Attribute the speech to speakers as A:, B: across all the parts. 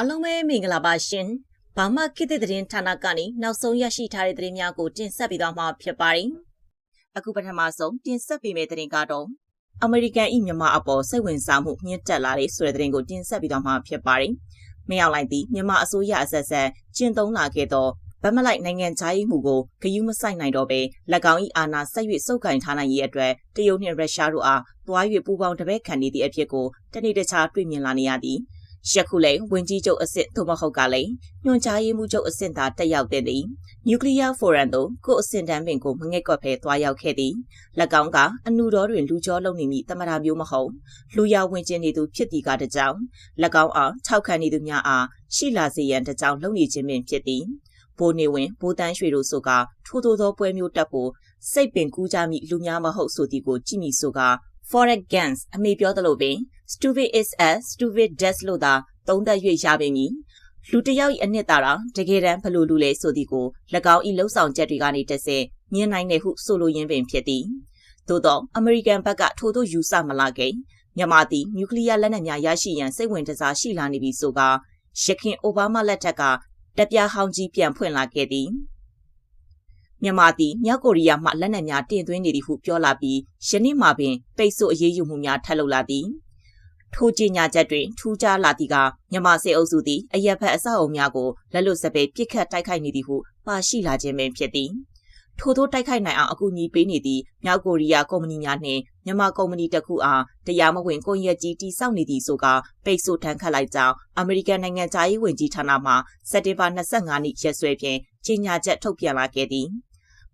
A: အားလုံးပဲမင်္ဂလာပါရှင်။ဘာမှခေတ်သစ်သတင်းဌာနကနေနောက်ဆုံးရရှိထားတဲ့သတင်းများကိုတင်ဆက်ပေးသွားမှာဖြစ်ပါတယ်။အခုပထမဆုံးတင်ဆက်ပေးမယ့်သတင်းကတော့အမေရိကန်ဤမြန်မာအပေါ်စိတ်ဝင်စားမှုမြင့်တက်လာတဲ့ဆိုတဲ့သတင်းကိုတင်ဆက်ပေးသွားမှာဖြစ်ပါတယ်။မရောက်လိုက်သည့်မြန်မာအစိုးရအဆက်ဆက်ကျင့်သုံးလာခဲ့သောဗတ်မလိုက်နိုင်ငံခြားရေးမှုကိုဂယုမဆိုင်နိုင်တော့ပဲ၎င်း၏အာဏာဆက်၍စုပ်ကိုင်ထားနိုင်ရေးအတွက်တရုတ်နှင့်ရုရှားတို့အားသွား၍ပူးပေါင်းတပည့်ခံနေသည့်အဖြစ်ကိုတနေ့တခြားတွေ့မြင်လာနေရသည်။ ယခုလည်းဝင်ကြီးချုပ်အစ်စ်သို့မဟုတ်ကလည်းညွှန်ကြားရေးမှူးချုပ်အစ်စ်သာတက်ရောက်တဲ့သည်နျူကလ িয়ার ဖိုရမ်သို့ကိုအစ်စ်တန်းပင်ကိုမငဲ့ကွက်ဖဲသွားရောက်ခဲ့သည်၎င်းကအနူတော်တွင်လူကြောလုံနေမိတမတာမျိုးမဟုတ်လူရဝင်ကျင်နေသူဖြစ်သည်ကတကြောင်၎င်းအားထောက်ခံနေသူများအားရှိလာစေရန်တကြောင်လုံနေခြင်းပင်ဖြစ်သည်ဘိုးနေဝင်ဘိုးတန်းရွှေတို့ဆိုကထိုးထိုးသောပွဲမျိုးတက်ဖို့စိတ်ပင်ကူးကြမိလူများမဟုတ်ဆိုသည်ကိုကြည့်မိဆိုက foreign guns အမေပြောသလိုပင် stupid is as stupid does လို့သာသုံးသပ်၍ရပေမည်လူတယောက်၏အနှစ်သာရတကယ်တမ်းဘလို့လူလဲဆိုသည်ကို၎င်း၏လှုပ်ဆောင်ချက်တွေကနေတဆင့်မြင်နိုင်တယ်ဟုဆိုလိုရင်းပင်ဖြစ်သည်သို့သောအမေရိကန်ဘက်ကထို့သို့ယူဆမလာခင်မြန်မာသည်နျူကလ িয়ার လက်နက်များရရှိရန်စိတ်ဝင်စားရှိလာနေပြီဆိုကရခင်အိုဘားမားလက်ထက်ကတပြားဟောင်းကြီးပြန်ဖွင့်လာခဲ့သည် မြန်မာသည်မြောက်ကိုရီးယားမှလက်နက်များတင်သွင်းနေသည်ဟုပြောလာပြီးယနေ့မှပင်ပိတ်ဆို့အရေးယူမှုများထပ်လုပ်လာသည်ထိုကြေညာချက်တွင်ထူးခြားလာသည့်ကမြန်မာစစ်အုပ်စုသည်အရက်ဖက်အဆောက်အုံများကိုလက်လွတ်စပယ်ပစ်ခတ်တိုက်ခိုက်နေသည်ဟုပါရှိလာခြင်းပင်ဖြစ်သည်ထို့သောတိုက်ခိုက်နိုင်အောင်အကူအညီပေးနေသည့်မြောက်ကိုရီးယားကုမ္ပဏီများနှင့်မြန်မာကုမ္ပဏီတစ်ခုအားတရားမဝင်ကွန်ရက်ကြီးတိစောက်နေသည်ဆိုကပိတ်ဆို့ထမ်းခတ်လိုက်ကြောင်းအမေရိကန်နိုင်ငံသားရေးဝန်ကြီးဌာနမှစက်တင်ဘာ25ရက်ရက်စွဲဖြင့်ကြေညာချက်ထုတ်ပြန်လာခဲ့သည်။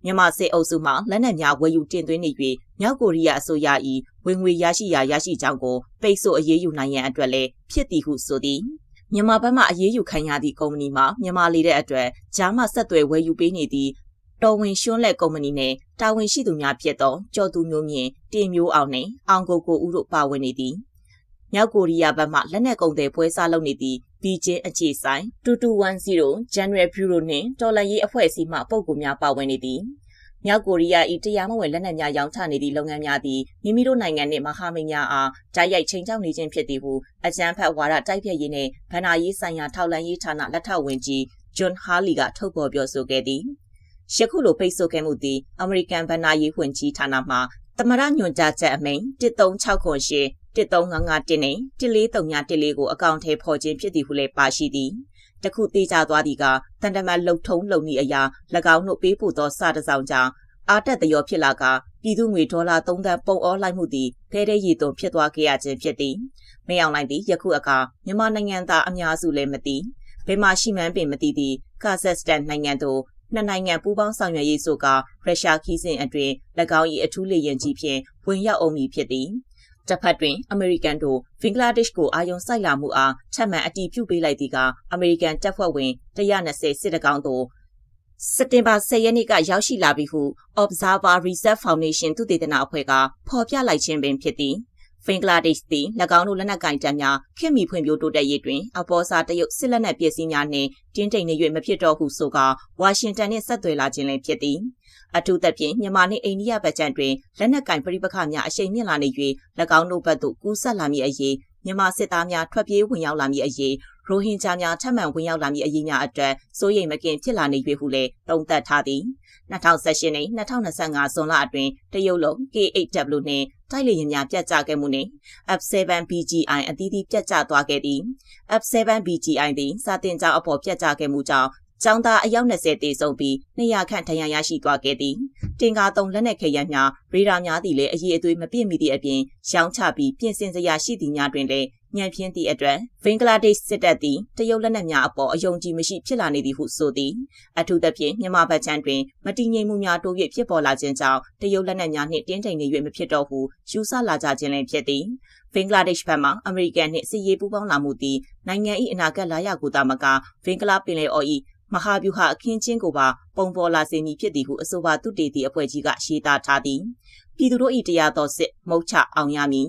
A: မြန်မာစစ်အုပ်စုမှလက်နက်များဝယ်ယူတင်သွင်းနေ၍မြောက်ကိုရီးယားအစိုးရ၏ဝင်ငွေရရှိရာရရှိကြောင်းကိုပိတ်ဆို့အရေးယူနိုင်ရန်အတွက်လည်းဖြစ်သည်ဟုဆိုသည်မြန်မာဘက်မှအရေးယူခံရသည့်ကုမ္ပဏီမှမြန်မာလေတဲ့အတွက်ဂျားမှဆက်သွယ်ဝယ်ယူပေးနေသည့်တော်ဝင်ရှွန်းလက်ကုမ္ပဏီနဲ့တာဝန်ရှိသူများဖြစ်သောကျော်သူမျိုးမြင့်တင်မျိုးအောင်နှင့်အောင်ကိုကိုဦးတို့ပါဝင်နေသည်မြောက်ကိုရီးယားဘက်မှလက်နက်ကုန်သည်ပွဲစားလုပ်နေသည့် ဘီဂျင်းအခြေဆိုင်2210 General Bureau နှင့်တော်လန်ရေးအဖွဲ့အစည်းမှပုံကူများပါဝင်နေသည်မြောက်ကိုရီးယား၏တရားမဝင်လက်နက်များရောင်းချနေသည့်လုပ်ငန်းများသည်မိမိတို့နိုင်ငံနှင့်မဟာမိတ်များအားတိုက်ရိုက်ချိန်ချောက်နေခြင်းဖြစ်သည်ဟုအကြံဖက်ဝါဒတိုက်ဖြတ်ရေးနှင့်ဗန္နာရေးဆိုင်ရာထောက်လှမ်းရေးဌာနလက်ထောက်ဝန်ကြီးဂျွန်ဟာလီကထုတ်ဖော်ပြောဆိုခဲ့သည်ယခုလိုပိတ်ဆို့ခဲ့မှုသည်အမေရိကန်ဗန္နာရေးဝန်ကြီးဌာနမှသမရညွန်ကြားချက်အမိန့်13608 1355နဲ့ 14314ကိုအကောင့်ထဲပေါ်ခြင်းဖြစ်သည်ဟုလည်းပါရှိသည်တခုသေးကြသွားသည်ကတန်တမတ်လုံထုံးလုံဤအရာ၎င်းတို့ပေးပို့သောစာတစောင်ကြောင့်အာတက်တရောဖြစ်လာကပြည်သူငွေဒေါ်လာ3သန်းပုံအောလိုက်မှုသည်ဖဲတဲ့ရည်သွန်ဖြစ်သွားခဲ့ရခြင်းဖြစ်သည်မယောင်လိုက်သည်ယခုအခါမြန်မာနိုင်ငံသားအများစုလည်းမသိဘယ်မှာရှိမှန်းပင်မသိသည့်ကာဇက်စတန်နိုင်ငံသို့နှစ်နိုင်ငံပူးပေါင်းဆောင်ရွက်ရေးဆိုကရုရှားခီးစဉ်အတွင်း၎င်း၏အထူးလေယာဉ်ကြီးဖြင့်ဝင်ရောက်အောင်မည်ဖြစ်သည် တစ်ဖက်တွင်အမေရိကန်တို့ဘင်္ဂလားဒေ့ရှ်ကိုအာရုံစိုက်လာမှုအားထပ်မံအတည်ပြုပေးလိုက်သည်ကအမေရိကန်တပ်ဖွဲ့ဝင်120စစ်တကောင်တို့စက်တင်ဘာ10ရက်နေ့ကရောက်ရှိလာပြီဟု Observer Research Foundation သုတေသနအဖွဲ့ကဖော်ပြလိုက်ခြင်းပင်ဖြစ်သည် ဘင်္ဂလားဒေ့ရှ်သည်၎င်းတို့လက်နက်ကင်တပ်များခင်မီဖွံ့ဖြိုးတိုးတက်ရေးတွင်အပေါ်စာတရုတ်စစ်လက်နက်ပစ္စည်းများနှင့်တင်းတိမ်နေ၍မဖြစ်တော့ဟုဆိုကာဝါရှင်တန်နှင့်ဆက်သွယ်လာခြင်းလည်းဖြစ်သည်အထူးသဖြင့်မြန်မာနှင့်အိန္ဒိယဗကြံတွင်လက်နက်ကင်ပြိပခများအရှိန်မြင့်လာနေ၍၎င်းတို့ဘက်သို့ကူးဆက်လာမည့်အရေးမြန်မာစစ်သားများထွက်ပြေးဝင်ရောက်လာမည့်အရေးရိုဟင်ဂျာများထပ်မံဝင်ရောက်လာမည့်အရေးများအတွက်စိုးရိမ်မကင်ဖြစ်လာနေ၍ဟုလည်းတုံ့သက်ထားသည်2018နဲ့2025ဇွန်လအတွင်းတရုတ်လုံး K8W နှင့် တိုက်လေယာဉ်များပြတ်ကျခဲ့မှုနှင့် F7 BGI အသီးသီးပြတ်ကျသွားခဲ့သည် F7 BGI သည်စာတင်ကြောင်းအပေါ်ပြတ်ကျခဲ့မှုကြောင့်ကျောင်းသားအယောက်20တေဆုံးပြီး200ခန့်ထဏ်ရာရရှိသွားခဲ့သည်တင်ကားသုံးလက်နက်ခဲယမ်းများရေဒါများသည်လည်းအရေးအသွေးမပြည့်မီသည့်အပြင်ရောင်းချပြီးပြင်ဆင်စရာရှိသည့်များတွင်လည်း ညံပြင်းသည့်အတွက်ဘင်္ဂလားဒေ့ရှ်စစ်တပ်သည်တရုတ်လက်နက်များအပေါ်အယုံကြည်မရှိဖြစ်လာနေသည်ဟုဆိုသည်အထူးသဖြင့်မြန်မာဗချမ်းတွင်မတည်ငြိမ်မှုများတိုး၍ဖြစ်ပေါ်လာခြင်းကြောင့်တရုတ်လက်နက်များနှင့်တင်းတိမ်နေ၍မဖြစ်တော့ဟုယူဆလာကြခြင်းလည်းဖြစ်သည်ဘင်္ဂလားဒေ့ရှ်ဘက်မှအမေရိကန်နှင့်စစ်ရေးပူးပေါင်းလာမှုသည်နိုင်ငံ၏အနာဂတ်လာရကိုသာမကဘင်္ဂလားပင်လယ်အော်၏မဟာဗျူဟာအခင်းချင်းကိုပါပုံပေါ်လာစေမည်ဖြစ်သည်ဟုအဆိုပါသူတေသည့်အဖွဲ့ကြီးကရှင်းတာထားသည်ပြည်သူတို့၏တရားတော်စစ်မုတ်ချအောင်ရမည်